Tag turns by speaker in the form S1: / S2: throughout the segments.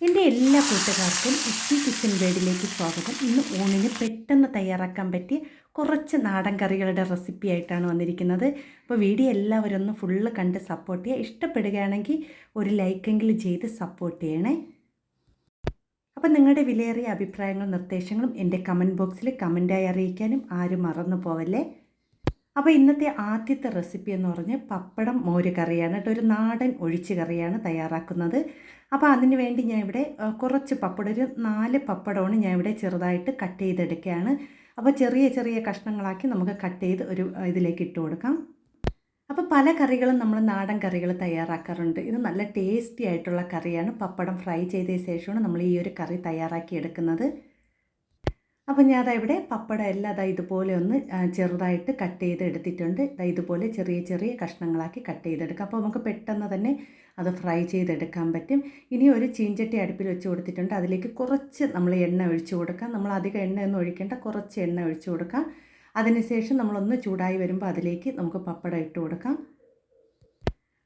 S1: എന്റെ എല്ലാ കൂട്ടുകാർക്കും ഇച്ചി കിച്ചൻ വേഡിലേക്ക് സ്വാഗതം. ഇന്ന് ഊണിന് പെട്ടെന്ന് തയ്യാറാക്കാൻ പറ്റിയ കുറച്ച് നാടൻ കറികളുടെ റെസിപ്പി ആയിട്ടാണ് വന്നിരിക്കുന്നത്. അപ്പോൾ വീഡിയോ എല്ലാവരും ഒന്ന് ഫുള്ള് കണ്ട് സപ്പോർട്ട് ചെയ്യുക. ഇഷ്ടപ്പെടുകയാണെങ്കിൽ ഒരു ലൈക്കെങ്കിലും ചെയ്ത് സപ്പോർട്ട് ചെയ്യണേ. അപ്പോൾ നിങ്ങളുടെ വിലയേറിയ അഭിപ്രായങ്ങളും നിർദ്ദേശങ്ങളും എന്റെ കമന്റ് ബോക്സിൽ കമന്റായി അറിയിക്കാനും ആരും മറന്നു പോവല്ലേ? അപ്പോൾ ഇന്നത്തെ ആദ്യത്തെ റെസിപ്പി എന്ന് പറഞ്ഞ് പപ്പടം മോര് കറിയാണ് കേട്ടോ. ഒരു നാടൻ ഒഴിച്ച് കറിയാണ് തയ്യാറാക്കുന്നത്. അപ്പോൾ അതിന് വേണ്ടി ഞാൻ ഇവിടെ കുറച്ച് പപ്പടം ഒരു നാല് പപ്പടമാണ് ഞാൻ ഇവിടെ ചെറുതായിട്ട് കട്ട് ചെയ്തെടുക്കുകയാണ്. അപ്പോൾ ചെറിയ ചെറിയ കഷ്ണങ്ങളാക്കി നമുക്ക് കട്ട് ചെയ്ത് ഒരു ഇതിലേക്ക് ഇട്ട് കൊടുക്കാം. അപ്പോൾ പല കറികളും നമ്മൾ നാടൻ കറികൾ തയ്യാറാക്കാറുണ്ട്. ഇത് നല്ല ടേസ്റ്റി ആയിട്ടുള്ള കറിയാണ്. പപ്പടം ഫ്രൈ ചെയ്ത ശേഷമാണ് നമ്മൾ ഈ ഒരു കറി തയ്യാറാക്കി എടുക്കുന്നത്. അപ്പോൾ ഞാൻ ദാ ഇവിടെ പപ്പടം എല്ലാം ദാ ഇതുപോലെ ഒന്ന് ചെറുതായിട്ട് കട്ട് ചെയ്ത് എടുത്തിട്ടുണ്ട്. ദാ ഇതുപോലെ ചെറിയ ചെറിയ കഷ്ണങ്ങളാക്കി കട്ട് ചെയ്തെടുക്കാം. അപ്പോൾ നമുക്ക് പെട്ടെന്ന് തന്നെ അത് ഫ്രൈ ചെയ്തെടുക്കാൻ പറ്റും. ഇനി ഒരു ചീഞ്ചട്ടി അടുപ്പിൽ വെച്ച് കൊടുത്തിട്ടുണ്ട്. അതിലേക്ക് കുറച്ച് നമ്മൾ എണ്ണ ഒഴിച്ചു കൊടുക്കാം. നമ്മൾ അധികം എണ്ണയൊന്നും ഒഴിക്കേണ്ട കുറച്ച് എണ്ണ ഒഴിച്ചു കൊടുക്കാം. അതിനുശേഷം നമ്മളൊന്ന് ചൂടായി വരുമ്പോൾ അതിലേക്ക് നമുക്ക് പപ്പടം ഇട്ട് കൊടുക്കാം.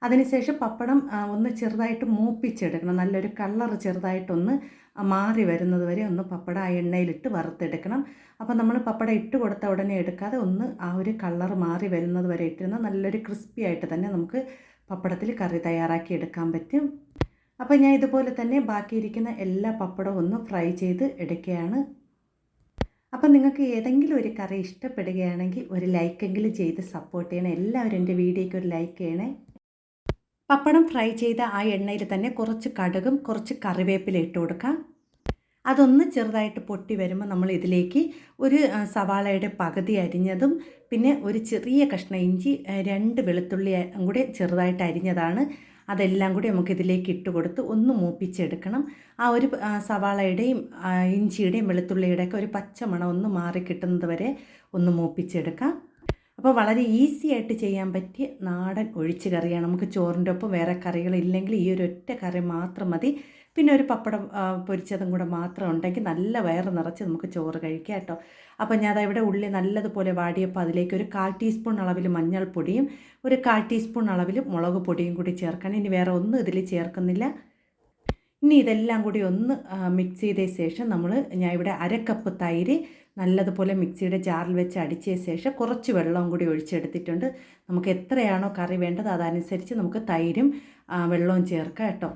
S1: അതിനുശേഷം പപ്പടം ഒന്ന് ചെറുതായിട്ട് മൂപ്പിച്ചെടുക്കണം. നല്ലൊരു കളർ ചെറുതായിട്ടൊന്ന് മാറി വരുന്നത് വരെ ഒന്ന് പപ്പടം ആ എണ്ണയിലിട്ട് വറുത്തെടുക്കണം. അപ്പോൾ നമ്മൾ പപ്പടം ഇട്ട് കൊടുത്ത ഉടനെ എടുക്കാതെ ഒന്ന് ആ ഒരു കളർ മാറി വരുന്നത് വരെ ഇട്ടിരുന്ന നല്ലൊരു ക്രിസ്പി ആയിട്ട് തന്നെ നമുക്ക് പപ്പടത്തിൽ കറി തയ്യാറാക്കി എടുക്കാൻ പറ്റും. അപ്പോൾ ഞാൻ ഇതുപോലെ തന്നെ ബാക്കിയിരിക്കുന്ന എല്ലാ പപ്പടവും ഒന്ന് ഫ്രൈ ചെയ്ത് എടുക്കുകയാണ്. അപ്പം നിങ്ങൾക്ക് ഏതെങ്കിലും ഒരു കറി ഇഷ്ടപ്പെടുകയാണെങ്കിൽ ഒരു ലൈക്കെങ്കിലും ചെയ്ത് സപ്പോർട്ട് ചെയ്യണം. എല്ലാവരും എന്റെ വീഡിയോയ്ക്ക് ഒരു ലൈക്ക് ചെയ്യണേ. പപ്പടം ഫ്രൈ ചെയ്ത ആ എണ്ണയിൽ തന്നെ കുറച്ച് കടുകും കുറച്ച് കറിവേപ്പില ഇട്ട് കൊടുക്കാം. അതൊന്ന് ചെറുതായിട്ട് പൊട്ടി വരുമ്പോൾ നമ്മൾ ഇതിലേക്ക് ഒരു സവാളയുടെ പകുതി അരിഞ്ഞതും പിന്നെ ഒരു ചെറിയ കഷ്ണ ഇഞ്ചി രണ്ട് വെളുത്തുള്ളി കൂടെ ചെറുതായിട്ട് അരിഞ്ഞതാണ്. അതെല്ലാം കൂടി നമുക്ക് ഇതിലേക്ക് ഇട്ട് കൊടുത്ത് ഒന്ന് മൂപ്പിച്ചെടുക്കണം. ആ ഒരു സവാളയുടെയും ഇഞ്ചിയുടെയും വെളുത്തുള്ളിയുടെയൊക്കെ ഒരു പച്ചമണം ഒന്ന് മാറി കിട്ടുന്നത് വരെ ഒന്ന് മൂപ്പിച്ചെടുക്കാം. അപ്പോൾ വളരെ ഈസി ആയിട്ട് ചെയ്യാൻ പറ്റിയ നാടൻ ഒഴിച്ച് കറിയാണ്. നമുക്ക് ചോറിന്റെ ഒപ്പം വേറെ കറികളില്ലെങ്കിൽ ഈ ഒരു ഒറ്റ കറി മാത്രം മതി. പിന്നെ ഒരു പപ്പടം പൊരിച്ചതും കൂടെ മാത്രം ഉണ്ടെങ്കിൽ നല്ല വയറ് നിറച്ച് നമുക്ക് ചോറ് കഴിക്കാം കേട്ടോ. അപ്പോൾ ഞാൻ ഇവിടെ ഉള്ളി നല്ലതുപോലെ വാടിയപ്പോൾ അതിലേക്ക് ഒരു കാൽ ടീസ്പൂൺ അളവിൽ മഞ്ഞൾപ്പൊടിയും ഒരു കാൽ ടീസ്പൂൺ അളവിൽ മുളക് പൊടിയും കൂടി ചേർക്കണം. ഇനി വേറെ ഒന്നും ഇതിൽ ചേർക്കുന്നില്ല. ഇനി ഇതെല്ലാം കൂടി ഒന്ന് മിക്സ് ചെയ്ത ശേഷം നമ്മൾ ഞാൻ ഇവിടെ അരക്കപ്പ് കപ്പ് തൈര് നല്ലതുപോലെ മിക്സിയുടെ ജാറിൽ വെച്ച് അടിച്ച ശേഷം കുറച്ച് വെള്ളവും കൂടി ഒഴിച്ചെടുത്തിട്ടുണ്ട്. നമുക്ക് എത്രയാണോ കറി വേണ്ടത് അതനുസരിച്ച് നമുക്ക് തൈരും വെള്ളവും ചേർക്കാം കേട്ടോ.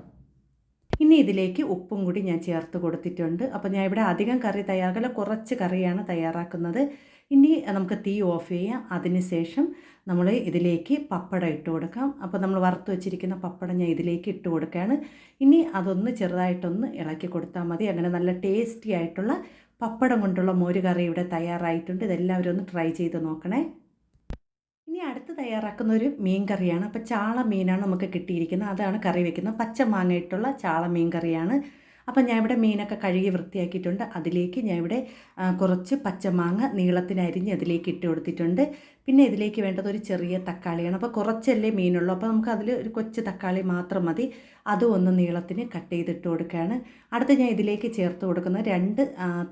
S1: ഇനി ഇതിലേക്ക് ഉപ്പും കൂടി ഞാൻ ചേർത്ത് കൊടുത്തിട്ടുണ്ട്. അപ്പോൾ ഞാൻ ഇവിടെ അധികം കറി തയ്യാറാക്കില്ല കുറച്ച് കറിയാണ് തയ്യാറാക്കുന്നത്. ഇനി നമുക്ക് തീ ഓഫ് ചെയ്യാം. അതിന് ശേഷം നമ്മൾ ഇതിലേക്ക് പപ്പടം ഇട്ട് കൊടുക്കാം. അപ്പോൾ നമ്മൾ വറുത്ത് വെച്ചിരിക്കുന്ന പപ്പടം ഞാൻ ഇതിലേക്ക് ഇട്ട് കൊടുക്കുകയാണ്. ഇനി അതൊന്ന് ചെറുതായിട്ടൊന്ന് ഇളക്കി കൊടുത്താൽ മതി. അങ്ങനെ നല്ല ടേസ്റ്റി ആയിട്ടുള്ള പപ്പടം കൊണ്ടുള്ള മോര് കറി ഇവിടെ തയ്യാറായിട്ടുണ്ട്. ഇതെല്ലാവരും ഒന്ന് ട്രൈ ചെയ്ത് നോക്കണേ. ഇനി അടുത്ത് തയ്യാറാക്കുന്ന ഒരു മീൻ കറിയാണ്. അപ്പോൾ ചാള മീനാണ് നമുക്ക് കിട്ടിയിരിക്കുന്നത്. അതാണ് കറി വെക്കുന്നത്. പച്ച മാങ്ങയിട്ടുള്ള ചാള മീൻ കറിയാണ്. അപ്പോൾ ഞാൻ ഇവിടെ മീനൊക്കെ കഴുകി വൃത്തിയാക്കിയിട്ടുണ്ട്. അതിലേക്ക് ഞാൻ ഇവിടെ കുറച്ച് പച്ചമാങ്ങ നീളത്തിന് അരിഞ്ഞ് അതിലേക്ക് ഇട്ട് കൊടുത്തിട്ടുണ്ട്. പിന്നെ ഇതിലേക്ക് വേണ്ടത് ഒരു ചെറിയ തക്കാളിയാണ്. അപ്പോൾ കുറച്ചല്ലേ മീനുള്ളൂ. അപ്പോൾ നമുക്ക് അതിൽ ഒരു കൊച്ച് തക്കാളി മാത്രം മതി. അതും ഒന്ന് നീളത്തിന് കട്ട് ചെയ്തിട്ട് കൊടുക്കുകയാണ്. അടുത്ത് ഞാൻ ഇതിലേക്ക് ചേർത്ത് കൊടുക്കുന്നത് രണ്ട്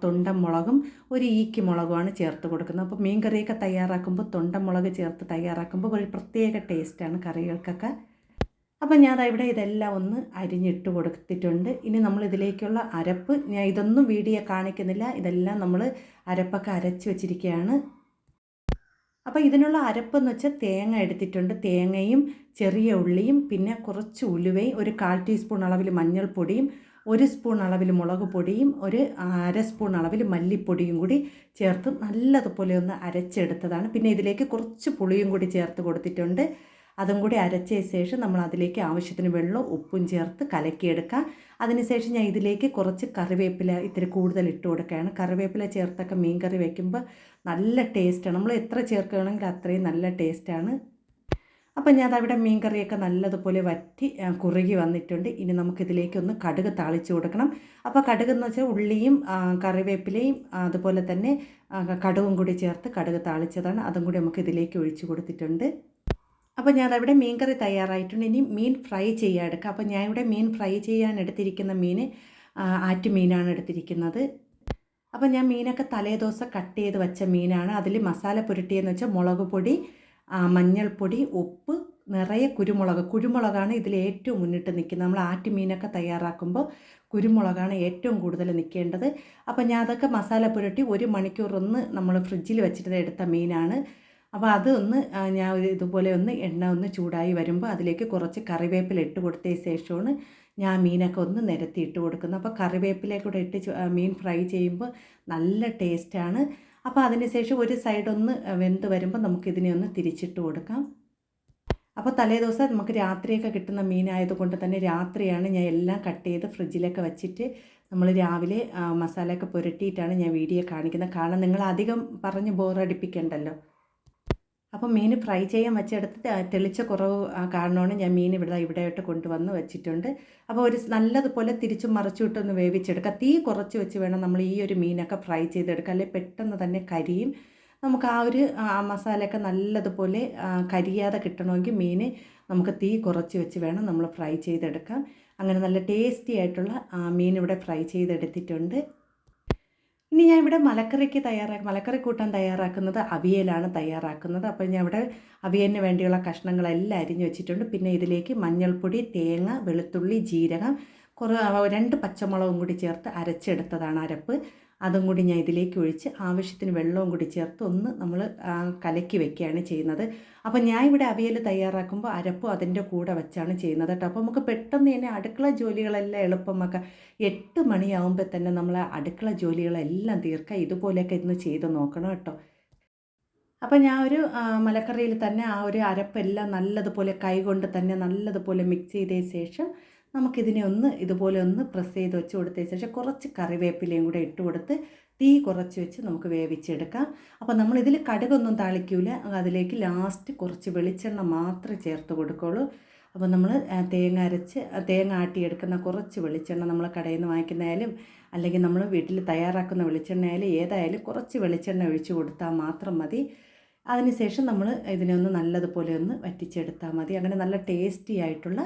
S1: തൊണ്ടൻ മുളകും ഒരു ഈക്കി മുളകുമാണ് ചേർത്ത് കൊടുക്കുന്നത്. അപ്പോൾ മീൻ കറിയൊക്കെ തയ്യാറാക്കുമ്പോൾ തൊണ്ടൻ മുളക് ചേർത്ത് തയ്യാറാക്കുമ്പോൾ ഒരു പ്രത്യേക ടേസ്റ്റാണ് കറികൾക്കൊക്കെ. അപ്പം ഞാൻ ഇവിടെ ഇതെല്ലാം ഒന്ന് അരിഞ്ഞിട്ട് കൊടുത്തിട്ടുണ്ട്. ഇനി നമ്മൾ ഇതിലേക്കുള്ള അരപ്പ് ഞാൻ ഇതൊന്നും വീഡിയോ കാണിക്കുന്നില്ല. ഇതെല്ലാം നമ്മൾ അരപ്പൊക്കെ അരച്ച് വെച്ചിരിക്കുകയാണ്. അപ്പോൾ ഇതിനുള്ള അരപ്പെന്ന് വെച്ചാൽ തേങ്ങ എടുത്തിട്ടുണ്ട്. തേങ്ങയും ചെറിയ ഉള്ളിയും പിന്നെ കുറച്ച് ഉലുവയും ഒരു കാൽ ടീസ്പൂൺ അളവിൽ മഞ്ഞൾപ്പൊടിയും ഒരു സ്പൂൺ അളവിൽ മുളക് പൊടിയും ഒരു അര സ്പൂൺ അളവിൽ മല്ലിപ്പൊടിയും കൂടി ചേർത്ത് നല്ലതുപോലെ ഒന്ന് അരച്ചെടുത്തതാണ്. പിന്നെ ഇതിലേക്ക് കുറച്ച് പുളിയും കൂടി ചേർത്ത് കൊടുത്തിട്ടുണ്ട്. അതും കൂടി അരച്ച ശേഷം നമ്മൾ അതിലേക്ക് ആവശ്യത്തിന് വെള്ളവും ഉപ്പും ചേർത്ത് കലക്കിയെടുക്കുക അതിനുശേഷം ഞാൻ ഇതിലേക്ക് കുറച്ച് കറിവേപ്പില ഇത്തിരി കൂടുതൽ ഇട്ട് കൊടുക്കുകയാണ്. കറിവേപ്പില ചേർത്തൊക്കെ മീൻ കറി വയ്ക്കുമ്പോൾ നല്ല ടേസ്റ്റാണ് നമ്മൾ എത്ര ചേർക്കുകയാണെങ്കിൽ അത്രയും നല്ല ടേസ്റ്റാണ് അപ്പം ഞാൻ അവിടെ മീൻ കറിയൊക്കെ നല്ലതുപോലെ വറ്റി കുറുകി വന്നിട്ടുണ്ട്. ഇനി നമുക്കിതിലേക്കൊന്ന് കടുക് താളിച്ചു കൊടുക്കണം. അപ്പോൾ കടുക് എന്ന് വെച്ചാൽ ഉള്ളിയും കറിവേപ്പിലയും അതുപോലെ തന്നെ കടുകും കൂടി ചേർത്ത് കടുക് താളിച്ചതാണ്. അതും കൂടി നമുക്ക് ഇതിലേക്ക് ഒഴിച്ച് കൊടുത്തിട്ടുണ്ട്. അപ്പോൾ ഞാൻ അവിടെ മീൻ കറി തയ്യാറായിട്ടുണ്ട്. ഇനി മീൻ ഫ്രൈ ചെയ്യാൻ എടുക്കുക അപ്പോൾ ഞാൻ ഇവിടെ മീൻ ഫ്രൈ ചെയ്യാൻ എടുത്തിരിക്കുന്ന മീൻ ആറ്റുമീനാണ് മീനാണ് എടുത്തിരിക്കുന്നത്. അപ്പോൾ ഞാൻ മീനൊക്കെ തലേദിവസം കട്ട് ചെയ്ത് വെച്ച മീനാണ്. അതിൽ മസാല പുരട്ടിയെന്ന് വെച്ചാൽ മുളക് പൊടി മഞ്ഞൾപ്പൊടി ഉപ്പ് നിറയെ കുരുമുളക്. കുരുമുളകാണ് ഇതിൽ ഏറ്റവും മുന്നിട്ട് നിൽക്കുന്നത്. നമ്മൾ ആറ്റുമീനൊക്കെ തയ്യാറാക്കുമ്പോൾ കുരുമുളകാണ് ഏറ്റവും കൂടുതൽ നിൽക്കേണ്ടത്. അപ്പോൾ ഞാൻ അതൊക്കെ മസാല പുരട്ടി ഒരു മണിക്കൂർ ഒന്ന് നമ്മൾ ഫ്രിഡ്ജിൽ വെച്ചിട്ട് എടുത്ത മീനാണ്. അപ്പോൾ അതൊന്ന് ഞാൻ ഇതുപോലെ ഒന്ന് എണ്ണ ഒന്ന് ചൂടായി വരുമ്പോൾ അതിലേക്ക് കുറച്ച് കറിവേപ്പില ഇട്ട് കൊടുത്ത ശേഷമാണ് ഞാൻ മീനൊക്കെ ഒന്ന് നിരത്തി ഇട്ട് കൊടുക്കുന്നത്. അപ്പോൾ കറിവേപ്പില കൂടെ ഇട്ട് മീൻ ഫ്രൈ ചെയ്യുമ്പോൾ നല്ല ടേസ്റ്റാണ്. അപ്പോൾ അതിന് ശേഷം ഒരു സൈഡ് ഒന്ന് വെന്ത് വരുമ്പോൾ നമുക്കിതിനെ ഒന്ന് തിരിച്ചിട്ട് കൊടുക്കാം. അപ്പോൾ തലേ ദിവസം നമുക്ക് രാത്രിയൊക്കെ കിട്ടുന്ന മീനായതുകൊണ്ട് തന്നെ രാത്രിയാണ് ഞാൻ എല്ലാം കട്ട് ചെയ്ത് ഫ്രിഡ്ജിലൊക്കെ വെച്ചിട്ട് നമ്മൾ രാവിലെ മസാലയൊക്കെ പുരട്ടിയിട്ടാണ് ഞാൻ വീഡിയോ കാണിക്കുന്നത്. കാരണം നിങ്ങൾ അധികം പറഞ്ഞ് ബോറടിപ്പിക്കണ്ടല്ലോ അപ്പോൾ മീൻ ഫ്രൈ ചെയ്യാൻ വെച്ചെടുത്ത് തെളിച്ച കുറവ് കാരണമാണ് ഞാൻ മീൻ ഇവിടെ ഇവിടെയായിട്ട് കൊണ്ടുവന്ന് വെച്ചിട്ടുണ്ട്. അപ്പോൾ ഒരു നല്ലതുപോലെ തിരിച്ചും മറിച്ചും ഇട്ടൊന്ന് വേവിച്ചെടുക്കുക. തീ കുറച്ച് വെച്ച് വേണം നമ്മൾ ഈ ഒരു മീനൊക്കെ ഫ്രൈ ചെയ്തെടുക്കുക അല്ലെങ്കിൽ പെട്ടെന്ന് തന്നെ കരിയും. നമുക്ക് ആ ഒരു മസാലയൊക്കെ നല്ലതുപോലെ കരിയാതെ കിട്ടണമെങ്കിൽ മീൻ നമുക്ക് തീ കുറച്ച് വെച്ച് വേണം നമ്മൾ ഫ്രൈ ചെയ്തെടുക്കാം അങ്ങനെ നല്ല ടേസ്റ്റി ആയിട്ടുള്ള മീൻ ഇവിടെ ഫ്രൈ ചെയ്തെടുത്തിട്ടുണ്ട്. ഇനി ഞാൻ ഇവിടെ മലക്കറിക്ക് തയ്യാറാക്കി മലക്കറി കൂട്ടാൻ തയ്യാറാക്കുന്നത് അവിയലാണ് തയ്യാറാക്കുന്നത്. അപ്പോൾ ഞാൻ ഇവിടെ അവിയലിന് വേണ്ടിയുള്ള കഷ്ണങ്ങളെല്ലാം അരിഞ്ഞ് വെച്ചിട്ടുണ്ട്. പിന്നെ ഇതിലേക്ക് മഞ്ഞൾപ്പൊടി തേങ്ങ വെളുത്തുള്ളി ജീരകം കുറേ രണ്ട് പച്ചമുളകും കൂടി ചേർത്ത് അരച്ചെടുത്തതാണ് അരപ്പ്. അതും കൂടി ഞാൻ ഇതിലേക്ക് ഒഴിച്ച് ആവശ്യത്തിന് വെള്ളവും കൂടി ചേർത്ത് ഒന്ന് നമ്മൾ കലക്കി വെക്കുകയാണ് ചെയ്യുന്നത്. അപ്പോൾ ഞാൻ ഇവിടെ അവിയൽ തയ്യാറാക്കുമ്പോൾ അരപ്പും അതിന്റെ കൂടെ വെച്ചാണ് ചെയ്യുന്നത് കേട്ടോ. അപ്പോൾ നമുക്ക് പെട്ടെന്ന് തന്നെ അടുക്കള ജോലികളെല്ലാം എളുപ്പമാക്കാം. എട്ട് മണിയാവുമ്പോൾ തന്നെ നമ്മൾ അടുക്കള ജോലികളെല്ലാം തീർക്കാം. ഇതുപോലെയൊക്കെ ഇന്ന് ചെയ്ത് നോക്കണം കേട്ടോ. അപ്പോൾ ഞാൻ ഒരു മലക്കറിയിൽ തന്നെ ആ ഒരു അരപ്പെല്ലാം നല്ലതുപോലെ കൈകൊണ്ട് തന്നെ നല്ലതുപോലെ മിക്സ് ചെയ്തതിന് ശേഷം നമുക്കിതിനെ ഒന്ന് ഇതുപോലെ ഒന്ന് പ്രസ് ചെയ്ത് വെച്ച് കൊടുത്തതിന് ശേഷം കുറച്ച് കറിവേപ്പിലയും കൂടെ ഇട്ട് കൊടുത്ത് തീ കുറച്ച് വെച്ച് നമുക്ക് വേവിച്ചെടുക്കാം. അപ്പോൾ നമ്മളിതിൽ കടുകൊന്നും താളിക്കൂല. അതിലേക്ക് ലാസ്റ്റ് കുറച്ച് വെളിച്ചെണ്ണ മാത്രമേ ചേർത്ത് കൊടുക്കുള്ളൂ. അപ്പോൾ നമ്മൾ തേങ്ങ അരച്ച് തേങ്ങ ആട്ടിയെടുക്കുന്ന കുറച്ച് വെളിച്ചെണ്ണ നമ്മൾ കടയിൽ നിന്ന് വാങ്ങിക്കുന്നതായാലും അല്ലെങ്കിൽ നമ്മൾ വീട്ടിൽ തയ്യാറാക്കുന്ന വെളിച്ചെണ്ണ ആയാലും ഏതായാലും കുറച്ച് വെളിച്ചെണ്ണ ഒഴിച്ച് കൊടുത്താൽ മാത്രം മതി. അതിനുശേഷം നമ്മൾ ഇതിനെ ഒന്ന് നല്ലതുപോലെ ഒന്ന് വറ്റിച്ചെടുത്താൽ മതി. അങ്ങനെ നല്ല ടേസ്റ്റി ആയിട്ടുള്ള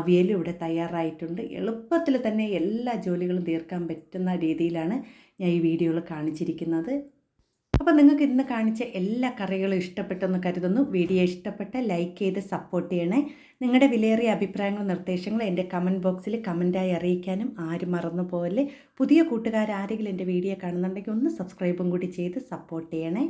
S1: അവിയലും ഇവിടെ തയ്യാറായിട്ടുണ്ട്. എളുപ്പത്തിൽ തന്നെ എല്ലാ ജോലികളും തീർക്കാൻ പറ്റുന്ന രീതിയിലാണ് ഞാൻ ഈ വീഡിയോയിൽ കാണിച്ചിരിക്കുന്നത്. അപ്പോൾ നിങ്ങൾക്ക് ഇന്ന് കാണിച്ച എല്ലാ കറികളും ഇഷ്ടപ്പെട്ടെന്ന് കരുതുന്നു. വീഡിയോ ഇഷ്ടപ്പെട്ട ലൈക്ക് ചെയ്ത് സപ്പോർട്ട് ചെയ്യണേ. നിങ്ങളുടെ വിലയേറിയ അഭിപ്രായങ്ങളും നിർദ്ദേശങ്ങളും എന്റെ കമന്റ് ബോക്സിൽ കമന്റായി അറിയിക്കാനും ആരും മറന്നു പോലെ പുതിയ കൂട്ടുകാർ ആരെങ്കിലും എന്റെ വീഡിയോ കാണുന്നുണ്ടെങ്കിൽ ഒന്ന് സബ്സ്ക്രൈബും കൂടി ചെയ്ത് സപ്പോർട്ട് ചെയ്യണേ.